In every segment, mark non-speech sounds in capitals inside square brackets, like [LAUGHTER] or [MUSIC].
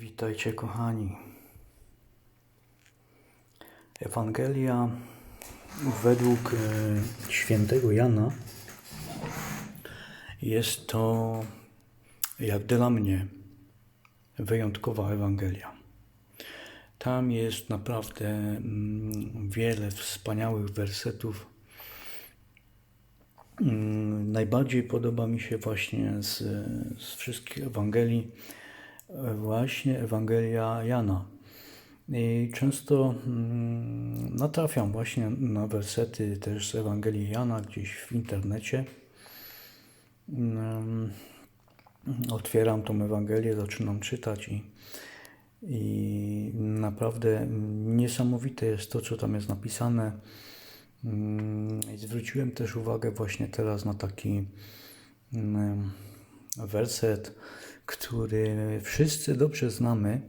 Witajcie, kochani. Ewangelia według e, świętego Jana jest to, jak dla mnie, wyjątkowa Ewangelia. Tam jest naprawdę mm, wiele wspaniałych wersetów. Mm, Najbardziej podoba mi się właśnie z, z wszystkich Ewangelii właśnie Ewangelia Jana. I często mm, natrafiam właśnie na wersety też z Ewangelii Jana gdzieś w internecie. Mm, Otwieram tą Ewangelię, zaczynam czytać i, i naprawdę niesamowite jest to, co tam jest napisane. Mm, I zwróciłem też uwagę właśnie teraz na taki werset, który wszyscy dobrze znamy.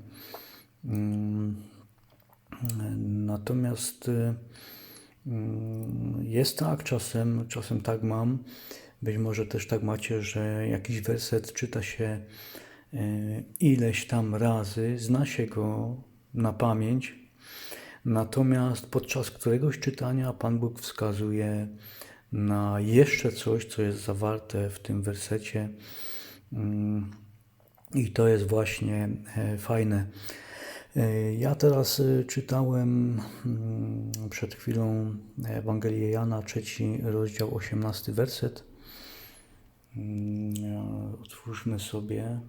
Natomiast jest tak czasem, czasem tak mam, być może też tak macie, że jakiś werset czyta się ileś tam razy, zna się go na pamięć, natomiast podczas któregoś czytania Pan Bóg wskazuje na jeszcze coś, co jest zawarte w tym wersecie. I to jest właśnie e, fajne. E, ja teraz e, czytałem mm, przed chwilą Ewangelię Jana, trzeci rozdział, osiemnasty werset. Mm, otwórzmy sobie.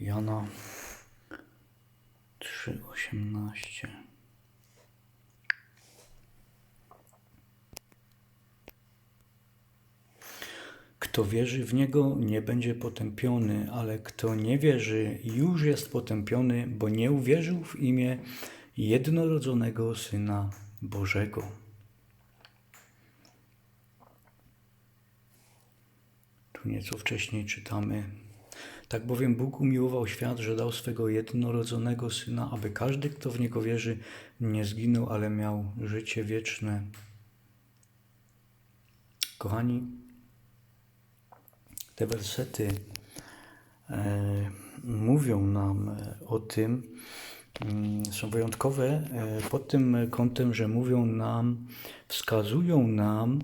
Jana 3:18. Kto wierzy w Niego, nie będzie potępiony, ale kto nie wierzy, już jest potępiony, bo nie uwierzył w imię jednorodzonego Syna Bożego. Tu nieco wcześniej czytamy tak bowiem Bóg umiłował świat, że dał swego jednorodzonego Syna, aby każdy, kto w Niego wierzy, nie zginął, ale miał życie wieczne. Kochani, te wersety e, mówią nam e, o tym, mm, są wyjątkowe e, pod tym kątem, że mówią nam, wskazują nam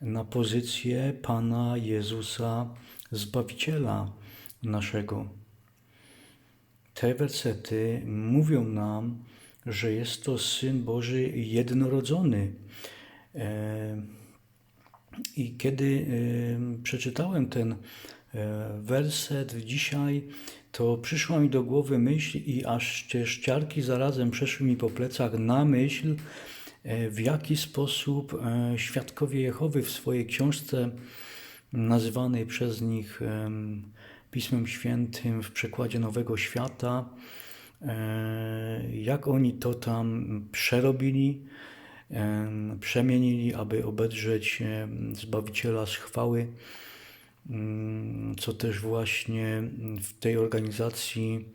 na pozycję Pana Jezusa Zbawiciela naszego. Te wersety mówią nam, że jest to Syn Boży jednorodzony. E, I kiedy e, przeczytałem ten e, werset dzisiaj, to przyszła mi do głowy myśl i aż te ściarki zarazem przeszły mi po plecach na myśl, w jaki sposób świadkowie Jehowy w swojej książce nazywanej przez nich Pismem Świętym w przekładzie Nowego Świata, e, jak oni to tam przerobili, e, przemienili, aby obedrzeć e, Zbawiciela z chwały, mm, co też właśnie w tej organizacji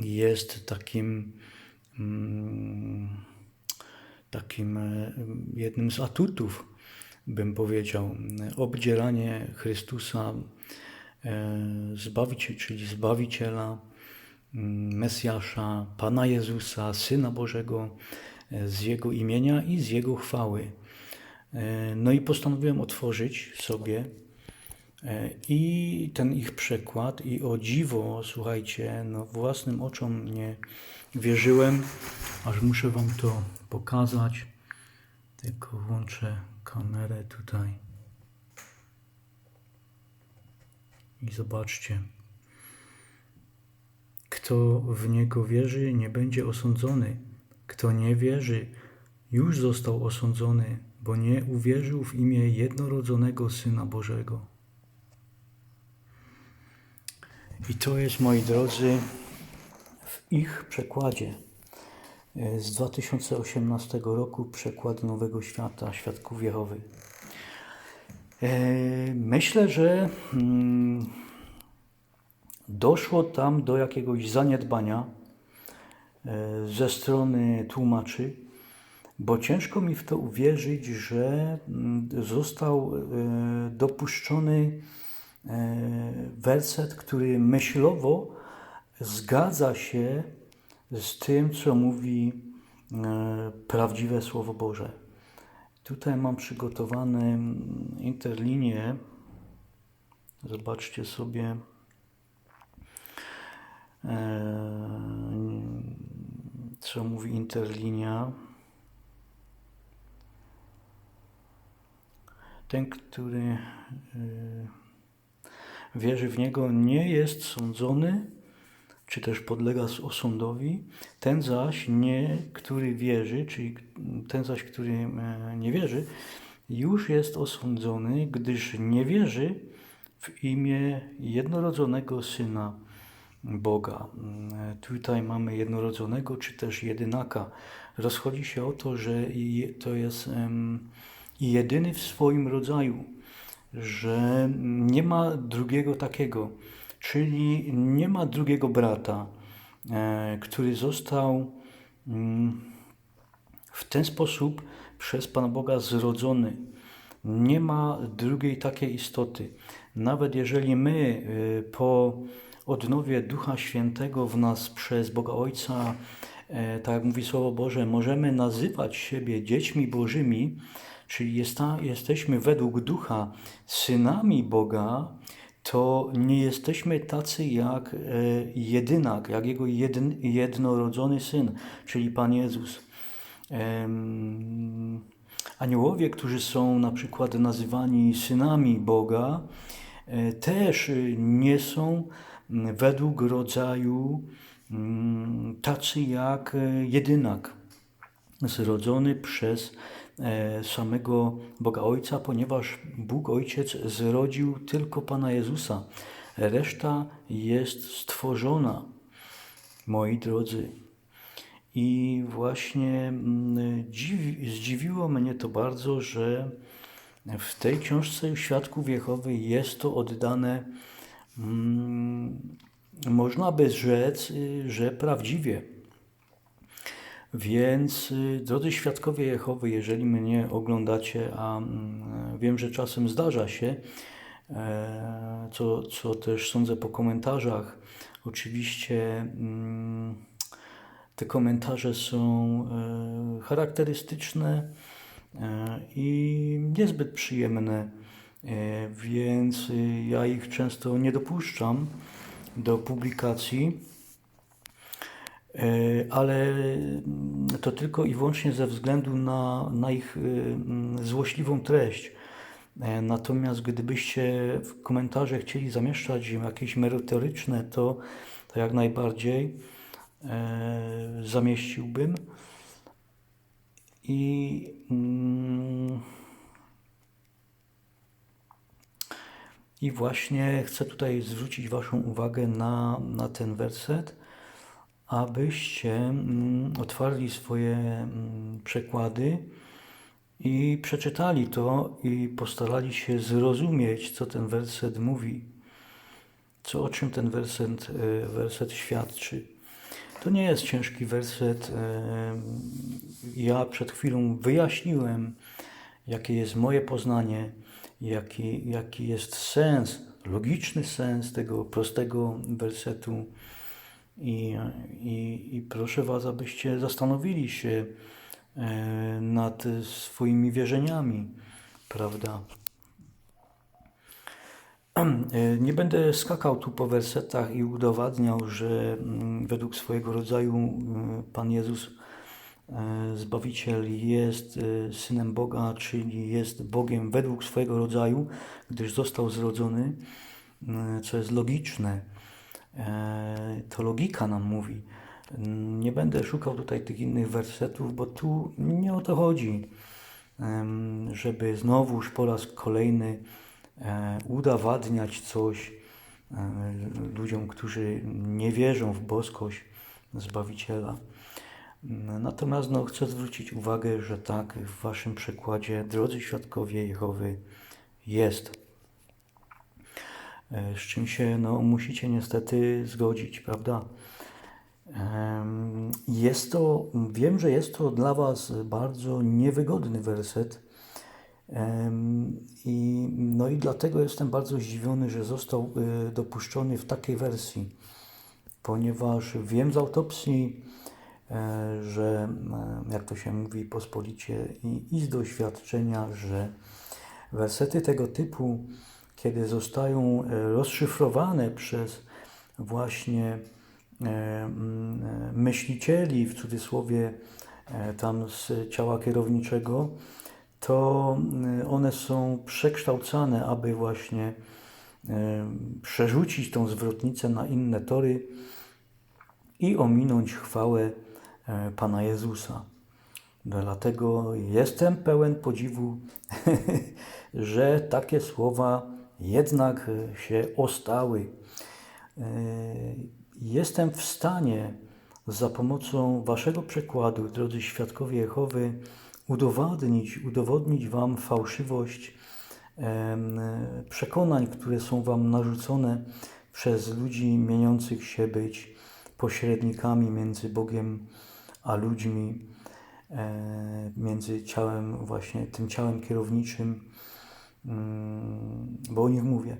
jest takim mm, takim jednym z atutów, bym powiedział, obdzieranie Chrystusa Zbawiciel, czyli Zbawiciela, mm, Mesjasza, Pana Jezusa, Syna Bożego, e, z Jego imienia i z Jego chwały. E, no i postanowiłem otworzyć sobie i ten ich przekład i o dziwo, słuchajcie, no własnym oczom nie wierzyłem, aż muszę Wam to pokazać. Tylko włączę kamerę tutaj. I zobaczcie, kto w Niego wierzy, nie będzie osądzony. Kto nie wierzy, już został osądzony, bo nie uwierzył w imię jednorodzonego Syna Bożego. I to jest, moi drodzy, w ich przekładzie e, z 2018 roku przekład Nowego Świata, Świadków Jehowy. E, myślę, że mm, doszło tam do jakiegoś zaniedbania e, ze strony tłumaczy, bo ciężko mi w to uwierzyć, że mm, został e, dopuszczony werset, który myślowo zgadza się z tym, co mówi prawdziwe Słowo Boże. Tutaj mam przygotowane mm, interlinie. Zobaczcie sobie. Co mówi interlinia? Ten, który e, wierzy w Niego, nie jest sądzony, czy też podlega osądowi. Ten zaś, nie, który wierzy, czyli ten zaś, który e, nie wierzy, już jest osądzony, gdyż nie wierzy w imię jednorodzonego Syna Boga. E, tutaj mamy jednorodzonego, czy też jedynaka. Rozchodzi się o to, że to jest jedyny w swoim rodzaju, że nie ma drugiego takiego, czyli nie ma drugiego brata, e, który został mm, w ten sposób przez Pana Boga zrodzony. Nie ma drugiej takiej istoty. Nawet jeżeli my e, po odnowie Ducha Świętego w nas przez Boga Ojca, e, tak jak mówi Słowo Boże, możemy nazywać siebie dziećmi Bożymi, czyli jest ta, jesteśmy według ducha synami Boga, to nie jesteśmy tacy jak e, jedynak, jak jego jedyn, jednorodzony syn, czyli Pan Jezus. Aniołowie, którzy są na przykład nazywani synami Boga, e, też nie są według rodzaju tacy jak e, jedynak, zrodzony przez samego Boga Ojca, ponieważ Bóg Ojciec zrodził tylko Pana Jezusa. Reszta jest stworzona, moi drodzy. I właśnie mm, dziwi, zdziwiło mnie to bardzo, że w tej książce Świadków Jehowy jest to oddane, mm, można by rzec, y, że prawdziwie. Więc, y, drodzy świadkowie Jehowy, jeżeli mnie oglądacie, a mm, wiem, że czasem zdarza się, e, co, co też sądzę po komentarzach, oczywiście mm, te komentarze są e, charakterystyczne e, i niezbyt przyjemne, więc y, ja ich często nie dopuszczam do publikacji ale mm, to tylko i wyłącznie ze względu na, na ich y, mm, złośliwą treść. E, natomiast gdybyście w komentarze chcieli zamieszczać jakieś merytoryczne, to, to jak najbardziej e, zamieściłbym. I, mm, I właśnie chcę tutaj zwrócić Waszą uwagę na, na ten werset abyście mm, otwarli swoje mm, przekłady i przeczytali to i postarali się zrozumieć, co ten werset mówi, co o czym ten werset, e, werset świadczy. To nie jest ciężki werset. E, ja przed chwilą wyjaśniłem, jakie jest moje poznanie, jaki, jaki jest sens, logiczny sens tego prostego wersetu. I, i, I proszę Was, abyście zastanowili się e, nad swoimi wierzeniami, prawda? E, nie będę skakał tu po wersetach i udowadniał, że mm, według swojego rodzaju mm, Pan Jezus, e, Zbawiciel, jest synem Boga, czyli jest Bogiem według swojego rodzaju, gdyż został zrodzony, co jest logiczne to logika nam mówi. Nie będę szukał tutaj tych innych wersetów, bo tu nie o to chodzi, żeby znowuż po raz kolejny e, udowadniać coś e, ludziom, którzy nie wierzą w boskość Zbawiciela. Natomiast no, chcę zwrócić uwagę, że tak w Waszym przykładzie, drodzy świadkowie Jehowy, jest z czym się no, musicie niestety zgodzić, prawda? Jest to, wiem, że jest to dla Was bardzo niewygodny werset. I, no i dlatego jestem bardzo zdziwiony, że został y, dopuszczony w takiej wersji, ponieważ wiem z autopsji, e, że e, jak to się mówi pospolicie i, i z doświadczenia, że wersety tego typu, kiedy zostają e, rozszyfrowane przez właśnie myślicieli, w cudzysłowie tam z ciała kierowniczego, to one są przekształcane, aby właśnie przerzucić tą zwrotnicę na inne tory i ominąć chwałę Pana Jezusa. Dlatego jestem pełen podziwu, [LAUGHS] że takie słowa jednak się ostały. Jestem w stanie za pomocą Waszego przekładu, drodzy świadkowie Jehowy, udowodnić, udowodnić Wam fałszywość przekonań, które są Wam narzucone przez ludzi mieniących się być pośrednikami między Bogiem a ludźmi, e, między ciałem, właśnie tym ciałem kierowniczym, bo o nich mówię.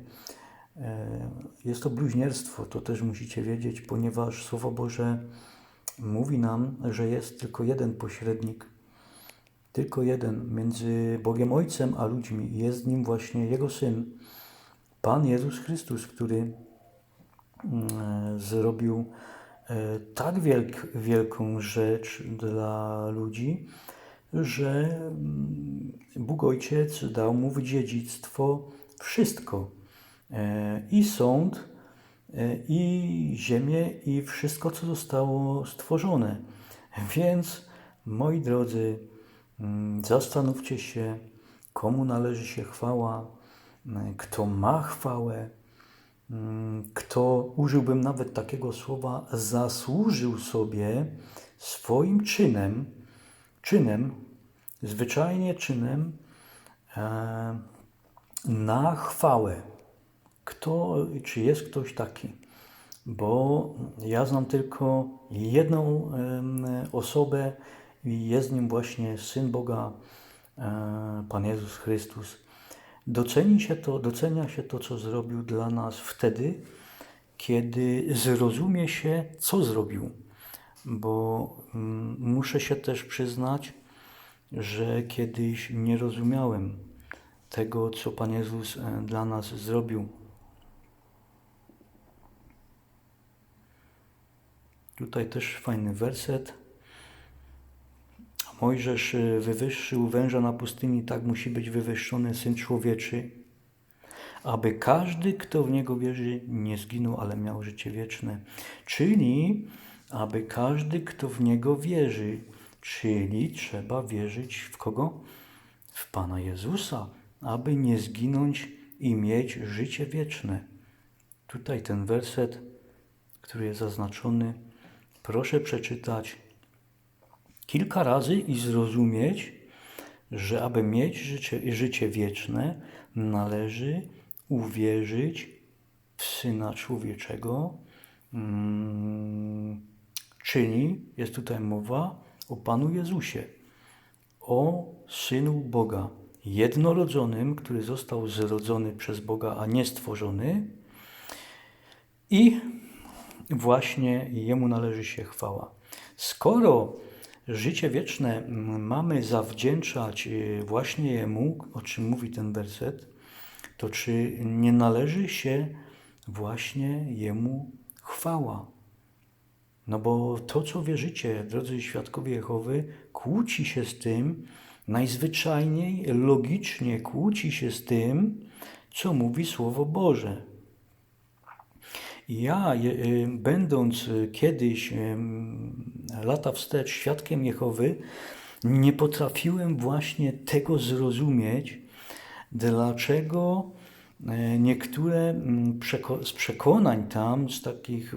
E, jest to bluźnierstwo, to też musicie wiedzieć, ponieważ Słowo Boże mówi nam, że jest tylko jeden pośrednik tylko jeden między Bogiem Ojcem a ludźmi. Jest nim właśnie Jego Syn, Pan Jezus Chrystus, który mm, zrobił e, tak wielk, wielką rzecz dla ludzi, że mm, Bóg Ojciec dał mu w dziedzictwo wszystko. E, I sąd, e, i ziemię, i wszystko, co zostało stworzone. Więc, moi drodzy, Mm, zastanówcie się, komu należy się chwała, mm, kto ma chwałę, kto, użyłbym nawet takiego słowa, zasłużył sobie swoim czynem, czynem, zwyczajnie czynem e, na chwałę. Kto, czy jest ktoś taki? Bo ja znam tylko jedną osobę, i jest nim właśnie Syn Boga, e, Pan Jezus Chrystus. Doceni się to, docenia się to, co zrobił dla nas wtedy, kiedy zrozumie się, co zrobił. Bo mm, muszę się też przyznać, że kiedyś nie rozumiałem tego, co Pan Jezus e, dla nas zrobił. Tutaj też fajny werset. Mojżesz y, wywyższył węża na pustyni, tak musi być wywyższony Syn Człowieczy, aby każdy, kto w Niego wierzy, nie zginął, ale miał życie wieczne. Czyli, aby każdy, kto w Niego wierzy, czyli trzeba wierzyć w kogo? W Pana Jezusa, aby nie zginąć i mieć życie wieczne. Tutaj ten werset, który jest zaznaczony, proszę przeczytać kilka razy i zrozumieć, że aby mieć życie, życie wieczne, należy uwierzyć w Syna Człowieczego, hmm, czyli jest tutaj mowa o Panu Jezusie, o Synu Boga, jednorodzonym, który został zrodzony przez Boga, a nie stworzony. I właśnie Jemu należy się chwała. Skoro Życie wieczne mamy zawdzięczać y, właśnie Jemu, o czym mówi ten werset, to czy nie należy się właśnie Jemu chwała? No bo to, co wierzycie, drodzy świadkowie Jehowy, kłóci się z tym, najzwyczajniej, logicznie kłóci się z tym, co mówi Słowo Boże. Ja, y, będąc kiedyś lata wstecz świadkiem Jehowy, nie potrafiłem właśnie tego zrozumieć, dlaczego niektóre mm, z przekonań tam, z takich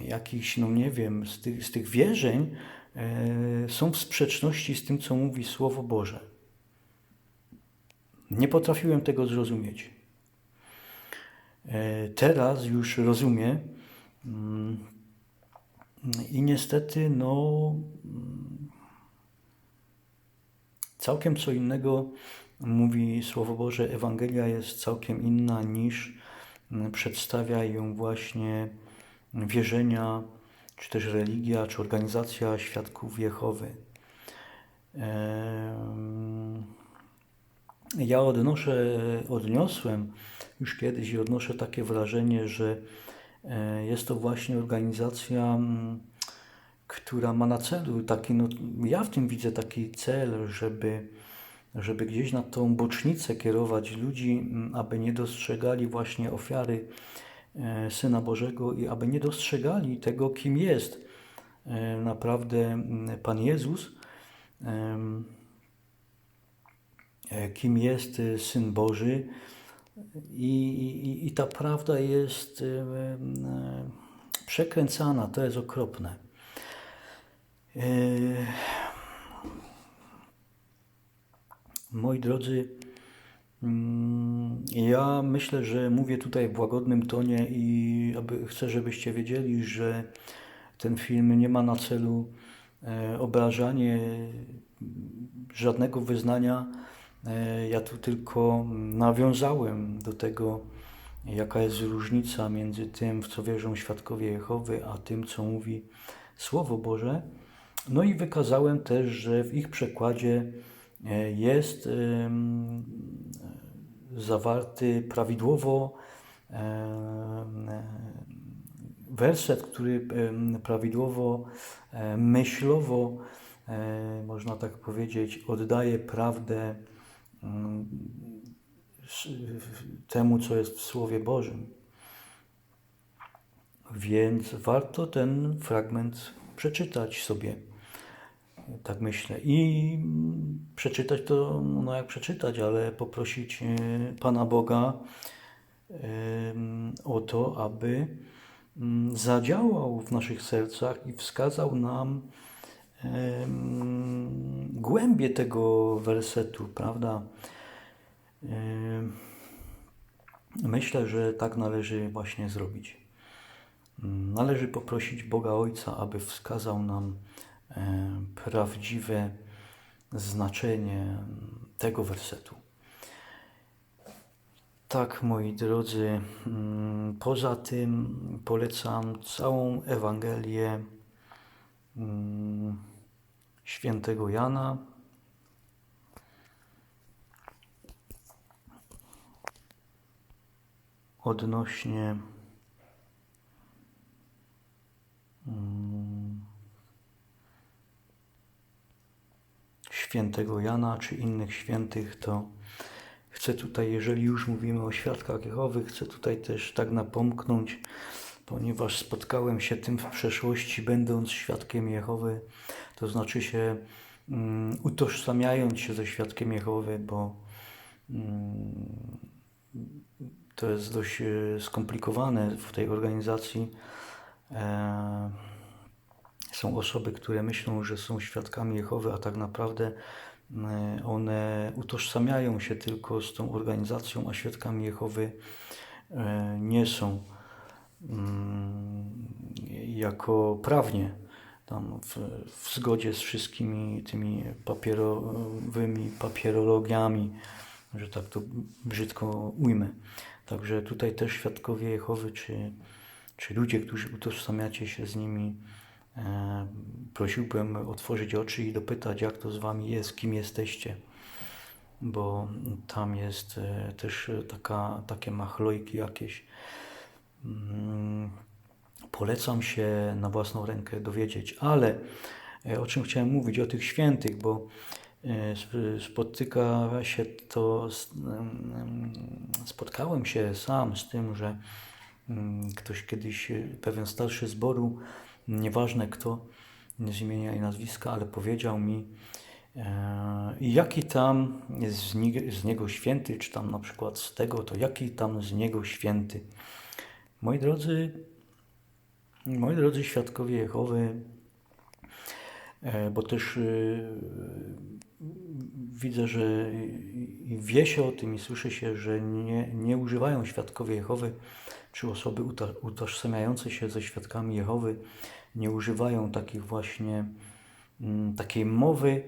jakichś, no nie wiem, z tych, z tych wierzeń, e, są w sprzeczności z tym, co mówi Słowo Boże. Nie potrafiłem tego zrozumieć. e, teraz już rozumie. Mm, I niestety, no, mm, całkiem co innego mówi Słowo Boże. Ewangelia jest całkiem inna niż przedstawia ją właśnie wierzenia, czy też religia, czy organizacja świadków Jehowy. Ja odnoszę, odniosłem już kiedyś i odnoszę takie wrażenie, że e, jest to właśnie organizacja, która ma na celu taki, no, ja w tym widzę taki cel, żeby, żeby gdzieś na tą bocznicę kierować ludzi, aby nie dostrzegali właśnie ofiary Syna Bożego i aby nie dostrzegali tego, kim jest e, naprawdę mm, Pan Jezus E, kim jest e, Syn Boży. I, i, i ta prawda jest e, przekręcana, to jest okropne. Moi drodzy, ja myślę, że mówię tutaj w łagodnym tonie i aby, chcę, żebyście wiedzieli, że ten film nie ma na celu obrażanie żadnego wyznania E, ja tu tylko nawiązałem do tego, jaka jest różnica między tym, w co wierzą świadkowie Jehowy, a tym, co mówi Słowo Boże. No i wykazałem też, że w ich przekładzie e, jest zawarty prawidłowo werset, który prawidłowo, myślowo, można tak powiedzieć, oddaje prawdę temu, co jest w Słowie Bożym. Więc warto ten fragment przeczytać sobie. Tak myślę. I przeczytać to, no jak przeczytać, ale poprosić e, Pana Boga o to, aby mm, zadziałał w naszych sercach i wskazał nam głębię tego wersetu, prawda? Myślę, że tak należy właśnie zrobić. Należy poprosić Boga Ojca, aby wskazał nam prawdziwe znaczenie tego wersetu. Tak, moi drodzy, poza tym polecam całą Ewangelię świętego Jana. Odnośnie świętego Jana czy innych świętych, to chcę tutaj, jeżeli już mówimy o świadkach Jehowy, chcę tutaj też tak napomknąć, ponieważ spotkałem się tym w przeszłości, będąc świadkiem Jehowy, to znaczy się um, utożsamiając się ze świadkiem Jehowy, bo um, to jest dość e, skomplikowane w tej organizacji. E, są osoby, które myślą, że są świadkami Jehowy, a tak naprawdę e, one utożsamiają się tylko z tą organizacją, a świadkami Jehowy e, nie są mm, jako prawnie tam w, w zgodzie z wszystkimi tymi papierowymi papierologiami, że tak to brzydko ujmę. Także tutaj też świadkowie Jehowy, czy, czy ludzie, którzy utożsamiacie się z nimi, prosiłbym otworzyć oczy i dopytać, jak to z wami jest, kim jesteście, bo tam jest e, też taka, takie machlojki jakieś. Mm, polecam się na własną rękę dowiedzieć, ale e, o czym chciałem mówić, o tych świętych, bo e, spotyka się to, spotkałem się sam z tym, że mm, ktoś kiedyś, e, pewien starszy zboru, nieważne kto, z imienia i nazwiska, ale powiedział mi, jaki tam z, nie, z niego święty, czy tam na przykład z tego, to jaki tam z niego święty. Moi drodzy, Moi drodzy świadkowie Jehowy, e, bo też y, widzę, że wie się o tym i słyszy się, że nie, nie używają świadkowie Jehowy, czy osoby utożsamiające się ze świadkami Jehowy, nie używają takich właśnie mm, takiej mowy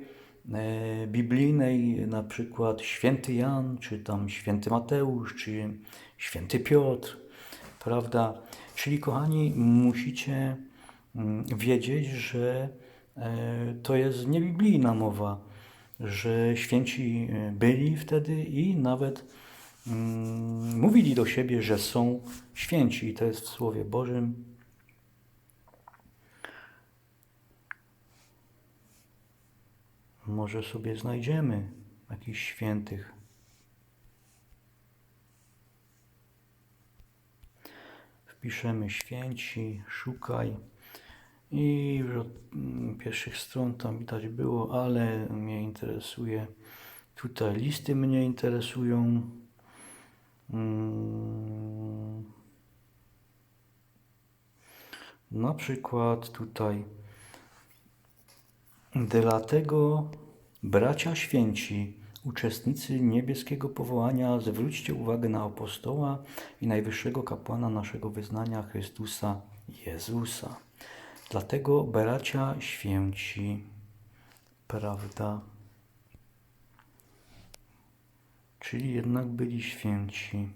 e, biblijnej, na przykład święty Jan, czy tam święty Mateusz, czy święty Piotr, prawda? Czyli kochani, musicie mm, wiedzieć, że e, to jest niebiblijna mowa, że święci e, byli wtedy i nawet mówili do siebie, że są święci. I to jest w Słowie Bożym. Może sobie znajdziemy jakichś świętych. Wpiszemy święci, szukaj. I już od mm, pierwszych stron tam widać było, ale mnie interesuje. Tutaj listy mnie interesują. Mm. Na przykład tutaj. Dlatego, bracia święci, uczestnicy niebieskiego powołania, zwróćcie uwagę na apostoła i najwyższego kapłana naszego wyznania Chrystusa Jezusa. Dlatego, bracia święci, prawda? Czyli jednak byli święci.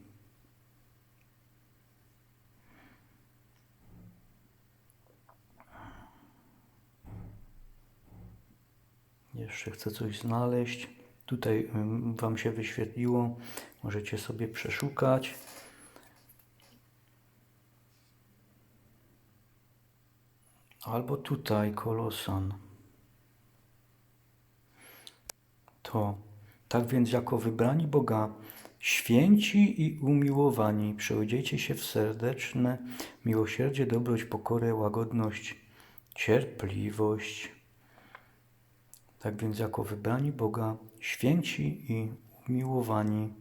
Jeszcze chcę coś znaleźć. Tutaj Wam się wyświetliło. Możecie sobie przeszukać. Albo tutaj Kolosan. To. Tak więc jako wybrani Boga, święci i umiłowani, przeodziejcie się w serdeczne miłosierdzie, dobroć, pokorę, łagodność, cierpliwość. Tak więc jako wybrani Boga, święci i umiłowani,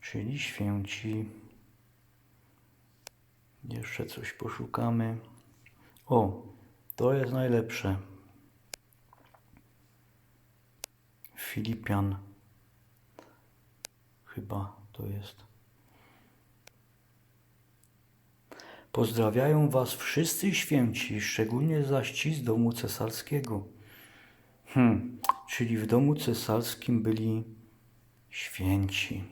czyli święci. Jeszcze coś poszukamy. O, to jest najlepsze. Filipian. Chyba to jest. Pozdrawiają Was wszyscy święci, szczególnie zaś ci z domu cesarskiego. Hmm, czyli w domu cesarskim byli święci.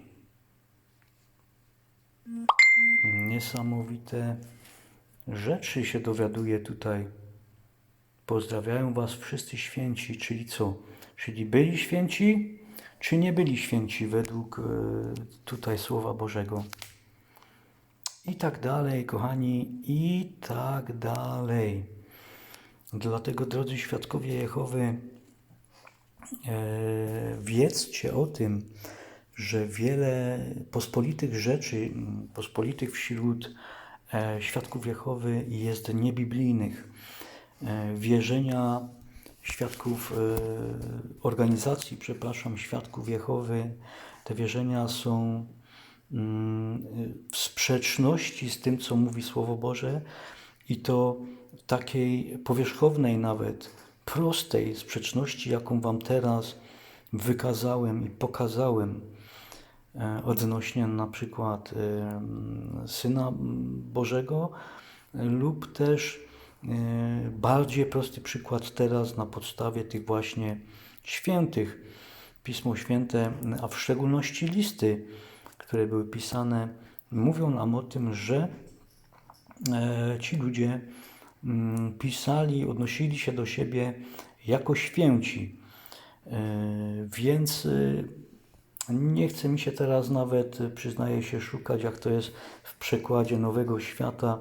Niesamowite rzeczy się dowiaduje tutaj. Pozdrawiają Was wszyscy święci, czyli co? Czyli byli święci, czy nie byli święci według e, tutaj Słowa Bożego? I tak dalej, kochani, i tak dalej. Dlatego, drodzy świadkowie Jehowy, e, wiedzcie o tym, że wiele pospolitych rzeczy, pospolitych wśród e, świadków Jehowy jest niebiblijnych. Wierzenia świadków, e, organizacji, przepraszam, świadków Jehowy, te wierzenia są mm, w sprzeczności z tym, co mówi Słowo Boże i to takiej powierzchownej nawet, prostej sprzeczności, jaką Wam teraz wykazałem i pokazałem e, odnośnie na przykład Syna Bożego lub też E, bardziej prosty przykład teraz na podstawie tych właśnie świętych. Pismo Święte, a w szczególności listy, które były pisane, mówią nam o tym, że e, ci ludzie mm, pisali, odnosili się do siebie jako święci. E, więc nie chce mi się teraz nawet, przyznaję się, szukać, jak to jest w przekładzie Nowego Świata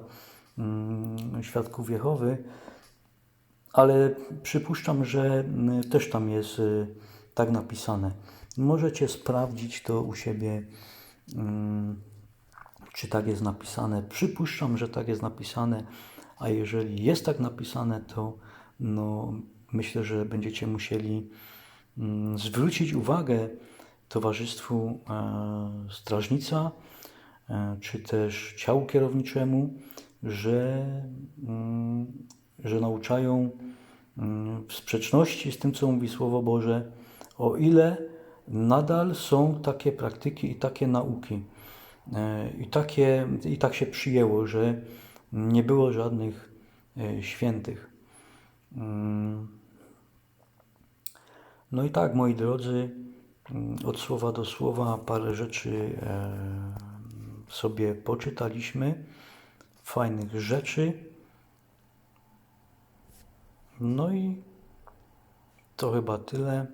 świadków Jehowy, ale przypuszczam, że mm, też tam jest y, tak napisane. Możecie sprawdzić to u siebie, mm, czy tak jest napisane. Przypuszczam, że tak jest napisane, a jeżeli jest tak napisane, to no, myślę, że będziecie musieli zwrócić uwagę towarzystwu e, strażnica, e, czy też ciału kierowniczemu, że, mm, że nauczają mm, w sprzeczności z tym, co mówi Słowo Boże, o ile nadal są takie praktyki i takie nauki. E, I, takie, I tak się przyjęło, że nie było żadnych e, świętych. Mm. No i tak, moi drodzy, od słowa do słowa parę rzeczy e, sobie poczytaliśmy, fajnych rzeczy. No i to chyba tyle.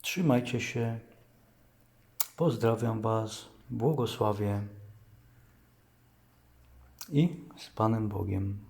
Trzymajcie się. Pozdrawiam Was, błogosławię i z Panem Bogiem.